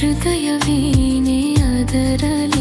ಹೃದಯ ವೀಣೆ ಅದರಲಿ